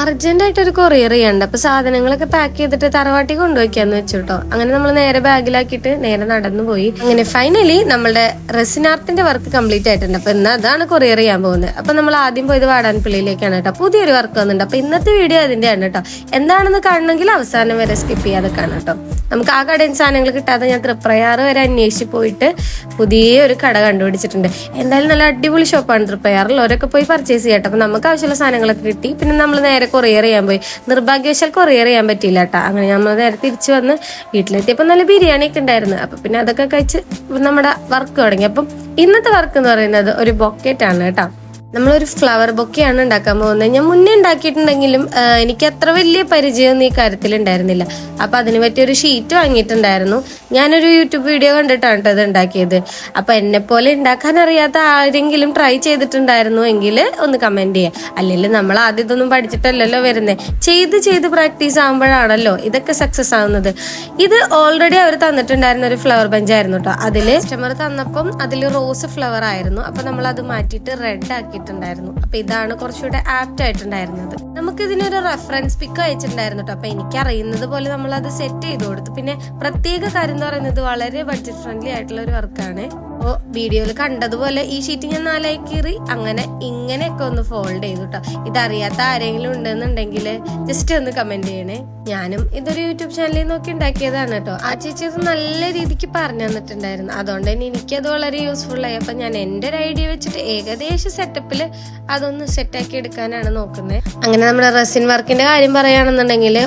Urgent ആയിട്ട് ഒരു courier ചെയ്യണ്ട. അപ്പൊ സാധനങ്ങളൊക്കെ പാക്ക് ചെയ്തിട്ട് തറവാട്ടി കൊണ്ടുപോയിക്കാന്ന് വെച്ചു കേട്ടോ അങ്ങനെ നമ്മൾ നേരെ ബാഗിലാക്കിയിട്ട് നേരെ നടന്നു പോയി. അങ്ങനെ ഫൈനലി നമ്മളുടെ റെസിനാർത്തിന്റെ വർക്ക് കംപ്ലീറ്റ് ആയിട്ടുണ്ട്. അപ്പൊ ഇന്ന് അതാണ് കൊറിയർ ചെയ്യാൻ പോകുന്നത്. അപ്പൊ നമ്മൾ ആദ്യം പോയത് വാടാൻപിള്ളിയിലേക്കാണ് കേട്ടോ. പുതിയൊരു വർക്ക് വന്നിട്ടുണ്ട്. അപ്പൊ ഇന്നത്തെ വീഡിയോ അതിന്റെയാണ് കേട്ടോ. എന്താണെന്ന് കാണണമെങ്കിൽ അവസാനം വരെ സ്കിപ്പ് ചെയ്യാതെ കാണാം കേട്ടോ. നമുക്ക് ആ കടയിൽ സാധനങ്ങൾ കിട്ടാതെ ഞാൻ തൃപ്രയാറ് വരെ അന്വേഷിച്ച് പോയിട്ട് പുതിയൊരു കട കണ്ടുപിടിച്ചിട്ടുണ്ട്. എന്തായാലും നല്ല അടിപൊളി ഷോപ്പാണ് തൃപ്രയാറിൽ. ഓരൊക്കെ പോയി പർച്ചേസ് ചെയ്യട്ടെ അപ്പൊ നമുക്ക് ആവശ്യമുള്ള സാധനങ്ങളൊക്കെ കിട്ടി. പിന്നെ നമ്മൾ നേരെ കൊറിയർ ചെയ്യാൻ പോയി. നിർഭാഗ്യവശാൽ കൊറിയർ ചെയ്യാൻ പറ്റിയില്ല കേട്ടോ അങ്ങനെ നമ്മൾ നേരെ തിരിച്ചു വന്ന് വീട്ടിലെത്തിയപ്പോൾ നല്ല ബിരിയാണി ഒക്കെ ഉണ്ടായിരുന്നു. അപ്പം പിന്നെ അതൊക്കെ കഴിച്ച് നമ്മുടെ വർക്ക് തുടങ്ങി. അപ്പം ഇന്നത്തെ വർക്ക് എന്ന് പറയുന്നത് ഒരു ബൊക്കറ്റാണ് കേട്ടോ നമ്മളൊരു ഫ്ലവർ ബൊക്കെയാണ് ഉണ്ടാക്കാൻ പോകുന്നത്. ഞാൻ മുന്നേ ഉണ്ടാക്കിയിട്ടുണ്ടെങ്കിലും എനിക്ക് അത്ര വലിയ പരിചയമൊന്നും ഈ കാര്യത്തിൽ ഉണ്ടായിരുന്നില്ല. അപ്പൊ അതിന് പറ്റിയ ഒരു ഷീറ്റ് വാങ്ങിയിട്ടുണ്ടായിരുന്നു. ഞാനൊരു യൂട്യൂബ് വീഡിയോ കണ്ടിട്ടാണ് കേട്ടോ അത് ഉണ്ടാക്കിയത്. അപ്പൊ എന്നെ പോലെ ഉണ്ടാക്കാൻ അറിയാത്ത ആരെങ്കിലും ട്രൈ ചെയ്തിട്ടുണ്ടായിരുന്നു എങ്കിൽ ഒന്ന് കമന്റ് ചെയ്യുക അല്ലെങ്കിൽ നമ്മൾ ആദ്യം ഇതൊന്നും പഠിച്ചിട്ടല്ലല്ലോ വരുന്നത് ചെയ്ത് ചെയ്ത് പ്രാക്ടീസ് ആകുമ്പോഴാണല്ലോ ഇതൊക്കെ സക്സസ് ആവുന്നത്. ഇത് ഓൾറെഡി അവർ തന്നിട്ടുണ്ടായിരുന്ന ഒരു ഫ്ലവർ ബഞ്ചായിരുന്നു കേട്ടോ അതിൽ കസ്റ്റമർ തന്നപ്പം അതിൽ റോസ് ഫ്ലവർ ആയിരുന്നു. അപ്പൊ നമ്മൾ അത് മാറ്റിയിട്ട് റെഡ് ആക്കിയിട്ടുണ്ടായിരുന്നു അപ്പൊ ഇതാണ് കുറച്ചുകൂടെ ആപ്റ്റ് ആയിട്ടുണ്ടായിരുന്നത്. നമുക്ക് ഇതിനൊരു റെഫറൻസ് പിക്ക് അയച്ചിട്ടുണ്ടായിരുന്നു കേട്ടോ അപ്പൊ എനിക്ക് അറിയുന്നത് പോലെ നമ്മൾ അത് സെറ്റ് ചെയ്ത് കൊടുത്തു. പിന്നെ പ്രത്യേക കാര്യം എന്ന് പറയുന്നത് വളരെ ബഡ്ജറ്റ് ഫ്രണ്ട്ലി ആയിട്ടുള്ള ഒരു വർക്കാണ് അപ്പോ വീഡിയോയിൽ കണ്ടതുപോലെ ഈ ഷീറ്റ് ഞാൻ നാലായി കീറി അങ്ങനെ ഇങ്ങനെയൊക്കെ ഒന്ന് ഫോൾഡ് ചെയ്തു കേട്ടോ ഇതറിയാത്ത ആരെങ്കിലും ഉണ്ടെന്നുണ്ടെങ്കിൽ ജസ്റ്റ് ഒന്ന് കമന്റ് ചെയ്യണേ. ഞാനും ഇതൊരു യൂട്യൂബ് ചാനലിൽ നോക്കി ഉണ്ടാക്കിയതാണ് കേട്ടോ ആ ചേച്ചി അത് നല്ല രീതിക്ക് പറഞ്ഞു തന്നിട്ടുണ്ടായിരുന്നു. അതുകൊണ്ട് തന്നെ എനിക്കത് വളരെ യൂസ്ഫുൾ ആയി. അപ്പം ഞാൻ എന്റെ ഒരു ഐഡിയ വെച്ചിട്ട് ഏകദേശം സെറ്റപ്പിൽ അതൊന്ന് സെറ്റാക്കി എടുക്കാനാണ് നോക്കുന്നത്. അങ്ങനെ നമ്മുടെ റെസിൻ വർക്കിന്റെ കാര്യം പറയുകയാണെന്നുണ്ടെങ്കിൽ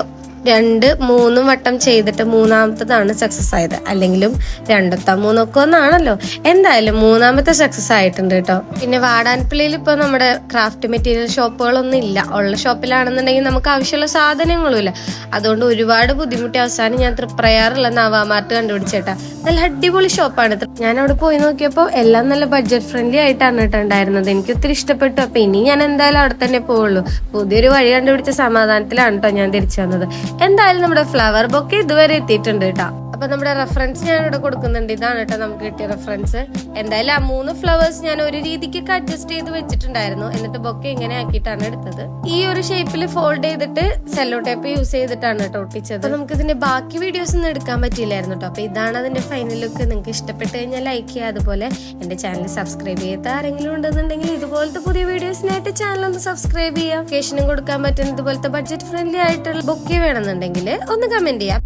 രണ്ട് മൂന്നും വട്ടം ചെയ്തിട്ട് മൂന്നാമത്തതാണ് സക്സസ് ആയത്. അല്ലെങ്കിലും രണ്ടത്തെ മൂന്നൊക്കെ ഒന്നാണല്ലോ. എന്തായാലും മൂന്നാമത്തെ സക്സസ് ആയിട്ടുണ്ട് കേട്ടോ. പിന്നെ വാടാൻപിള്ളിയിൽ ഇപ്പൊ നമ്മുടെ ക്രാഫ്റ്റ് മെറ്റീരിയൽ ഷോപ്പുകളൊന്നും ഇല്ല. ഉള്ള ഷോപ്പിലാണെന്നുണ്ടെങ്കിൽ നമുക്ക് ആവശ്യമുള്ള സാധനങ്ങളും ഇല്ല അതുകൊണ്ട് ഒരുപാട് ബുദ്ധിമുട്ടി അവസാനം ഞാൻ തൃപ്രയാറുള്ള നവാമാർട്ട് കണ്ടുപിടിച്ചേട്ടാ നല്ല അടിപൊളി ഷോപ്പാണ് ഞാൻ അവിടെ പോയി നോക്കിയപ്പോൾ എല്ലാം നല്ല ബഡ്ജറ്റ് ഫ്രണ്ട്ലി ആയിട്ടാണ് കേട്ടോ ഉണ്ടായിരുന്നത്. എനിക്ക് ഒത്തിരി ഇഷ്ടപ്പെട്ടു. അപ്പൊ ഇനി ഞാൻ എന്തായാലും അവിടെ തന്നെ പോവുള്ളൂ. പുതിയൊരു വഴി കണ്ടുപിടിച്ച സമാധാനത്തിലാണ് കേട്ടോ ഞാൻ തിരിച്ചു വന്നത്. എന്തായാലും നമ്മുടെ ഫ്ലവർ ബൊക്കെ ഇതുവരെ എത്തിയിട്ടുണ്ട് കേട്ടോ അപ്പൊ നമ്മുടെ റെഫറൻസ് ഞാൻ ഇവിടെ കൊടുക്കുന്നുണ്ട്. ഇതാണ് കേട്ടോ നമുക്ക് കിട്ടിയ റെഫറൻസ് എന്തായാലും ആ മൂന്ന് ഫ്ലവേഴ്സ് ഞാൻ ഒരു രീതിക്കൊക്കെ അഡ്ജസ്റ്റ് ചെയ്ത് വെച്ചിട്ടുണ്ടായിരുന്നു. എന്നിട്ട് ബൊക്കെ ഇങ്ങനെ ആക്കിയിട്ടാണ് എടുത്തത്. ഈ ഒരു ഷേപ്പിൽ ഫോൾഡ് ചെയ്തിട്ട് സെല്ലോ ടേപ്പ് യൂസ് ചെയ്തിട്ടാണ് കേട്ടോ ഒട്ടിച്ചത്. നമുക്ക് ഇതിന്റെ ബാക്കി വീഡിയോസ് ഒന്നും എടുക്കാൻ പറ്റിയില്ലായിരുന്നു കേട്ടോ. അപ്പൊ ഇതാണ് അതിന്റെ ഫൈനൽ ലുക്ക് നിങ്ങൾക്ക് ഇഷ്ടപ്പെട്ട് കഴിഞ്ഞാൽ ലൈക്ക് ചെയ്യുക. അതുപോലെ എന്റെ ചാനൽ സബ്സ്ക്രൈബ് ചെയ്യാത്ത ആരെങ്കിലും ഉണ്ടെന്നുണ്ടെങ്കിൽ ഇതുപോലത്തെ പുതിയ വീഡിയോസിനായിട്ട് ചാനൽ ഒന്ന് സബ്സ്ക്രൈബ് ചെയ്യാം ലൊക്കേഷനും കൊടുക്കാൻ പറ്റുന്ന ഇതുപോലത്തെ ബഡ്ജറ്റ് ഫ്രണ്ട്ലി ആയിട്ടുള്ള ബുക്ക് വേണമെന്നുണ്ടെങ്കിൽ ഒന്ന് കമന്റ് ചെയ്യാം.